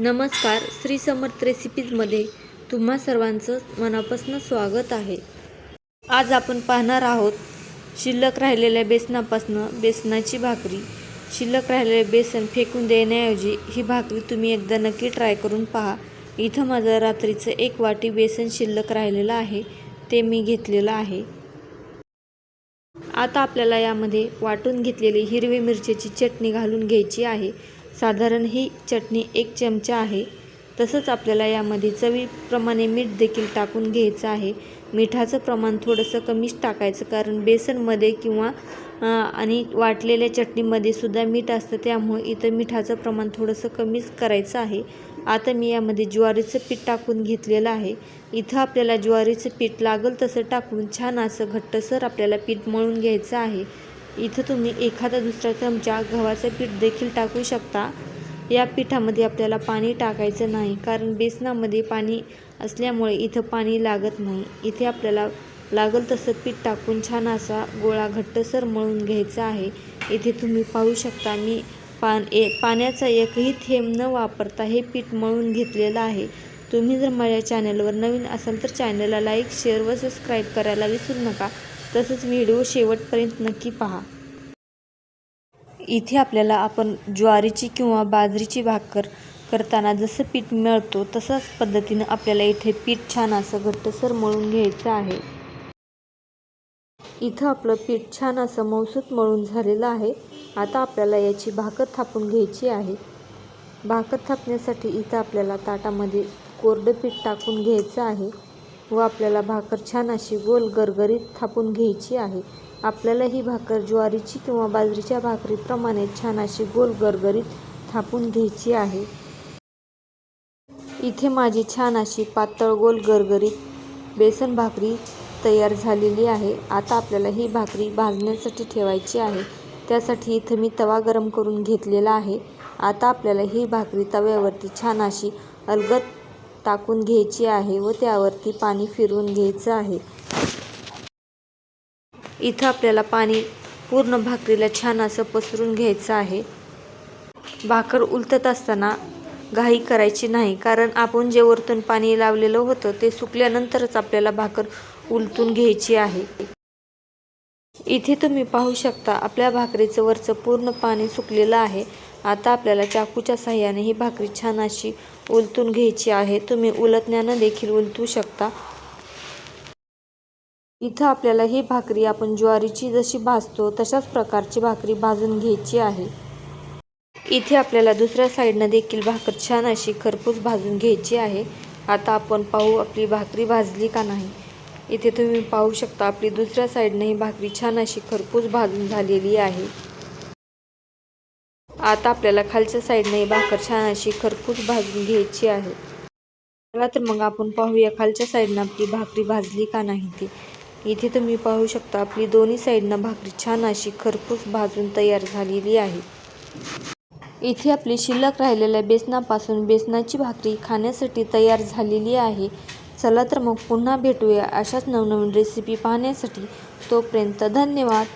नमस्कार श्री समर्थ रेसिपीजमध्ये तुम्हा सर्वांचं मनापासून स्वागत आहे. आज आपण पाहणार आहोत शिल्लक राहिलेल्या बेसनापासून बेसनाची भाकरी. शिल्लक राहिलेले बेसन फेकून देण्याऐवजी ही भाकरी तुम्ही एकदा नक्की ट्राय करून पहा. इथं माझं रात्रीचं एक वाटी बेसन शिल्लक राहिलेलं आहे ते मी घेतलेलं आहे. आता आपल्याला यामध्ये वाटून घेतलेली हिरवी मिरचीची चटणी घालून घ्यायची आहे. साधारण ही चटणी एक चमचा आहे. तसंच आपल्याला यामध्ये चवीप्रमाणे मीठ देखील टाकून घ्यायचं आहे. मिठाचं प्रमाण थोडंसं कमीच टाकायचं कारण बेसनमध्ये किंवा आणि वाटलेल्या चटणीमध्ये सुद्धा मीठ असतं त्यामुळे इथं मिठाचं प्रमाण थोडंसं कमीच करायचं आहे. आता मी यामध्ये ज्वारीचं पीठ टाकून घेतलेलं आहे. इथं आपल्याला ज्वारीचं पीठ लागल तसं टाकून छान असं घट्टसर आपल्याला पीठ मळून घ्यायचं आहे. इथं तुम्ही एखादा दुसरा चमचा गव्हाचं पीठ देखील टाकू शकता या पिठामध्ये आपल्याला पाणी टाकायचं नाही कारण बेसनामध्ये पाणी असल्यामुळे इथं पाणी लागत नाही. इथे आपल्याला लागल तसं पीठ टाकून छान असा गोळा घट्टसर मळून घ्यायचा आहे. इथे तुम्ही पाहू शकता मी पान ए पाण्याचा एकही थेंब न वापरता हे पीठ मळून घेतलेलं आहे. तुम्ही जर माझ्या चॅनलवर नवीन असाल तर चॅनलला लाईक शेअर व सबस्क्राईब करायला विसरू नका. तसंच व्हिडिओ शेवटपर्यंत नक्की पहा. इथे आपल्याला आपण ज्वारीची किंवा बाजरीची भाकर करताना जसं पीठ मिळतो तसाच पद्धतीनं आपल्याला इथे पीठ छान असं घट्टसर मळून घ्यायचं आहे. इथं आपलं पीठ छान असं मौसूत मळून झालेलं आहे. आता आपल्याला याची भाकर थापून घ्यायची आहे. भाकर थापण्यासाठी इथं आपल्याला ताटामध्ये कोरडं पीठ टाकून घ्यायचं आहे. व आपल्याला भाकर छान अशी गोल गरगरीत थापून घ्यायची आहे. आपल्याला ही भाकर ज्वारीची किंवा बाजरीच्या भाकरीप्रमाणे छान अशी गोल गरगरीत थापून घ्यायची आहे. इथे माझी छान अशी पातळ गोल गरगरीत बेसन भाकरी तयार झालेली आहे. आता आपल्याला ही भाकरी भाजण्यासाठी ठेवायची आहे. त्यासाठी इथं मी तवा गरम करून घेतलेला आहे. आता आपल्याला ही भाकरी तव्यावरती छान अशी अलगद टाकून घ्यायची आहे व त्यावरती पाणी फिरवून घ्यायचं आहे. इथं आपल्याला पाणी पूर्ण भाकरीला छान असं पसरून घ्यायचं आहे. भाकर उलटत असताना घाई करायची नाही कारण आपण जे वरतून पाणी लावलेलं होतं ते सुकल्यानंतरच आपल्याला भाकर उलटून घ्यायची आहे. इथे तुम्ही पाहू शकता आपल्या भाकरीचं वरचं पूर्ण पाणी सुकलेलं आहे. आता आपल्याला चाकूच्या साह्याने ही भाकरी छान अशी उलतून घ्यायची आहे. तुम्ही उलटण्यानं देखील उलटू शकता. इथं आपल्याला ही भाकरी आपण ज्वारीची जशी भाजतो तशाच प्रकारची भाकरी भाजून घ्यायची आहे. इथे आपल्याला दुसऱ्या साईडनं देखील भाकर छान अशी खरपूस भाजून घ्यायची आहे. आता आपण पाहू आपली भाकरी भाजली का नाही. इथे तुम्ही पाहू शकता आपली दुसऱ्या साईडनं ही भाकरी छान अशी खरपूस भाजून झालेली आहे. आता आपल्याला खालच्या साईडनं भाकर छान अशी खरपूस भाजून घ्यायची आहे. चला तर मग आपण पाहूया खालच्या साईडनं आपली भाकरी भाजली का नाही ती. इथे तुम्ही पाहू शकता आपली दोन्ही साईडनं भाकरी छान अशी खरपूस भाजून तयार झालेली आहे. इथे आपली शिल्लक राहिलेल्या बेसनापासून बेसनाची भाकरी खाण्यासाठी तयार झालेली आहे. चला तर मग पुन्हा भेटूया अशाच नवनवीन रेसिपी पाहण्यासाठी. तोपर्यंत धन्यवाद.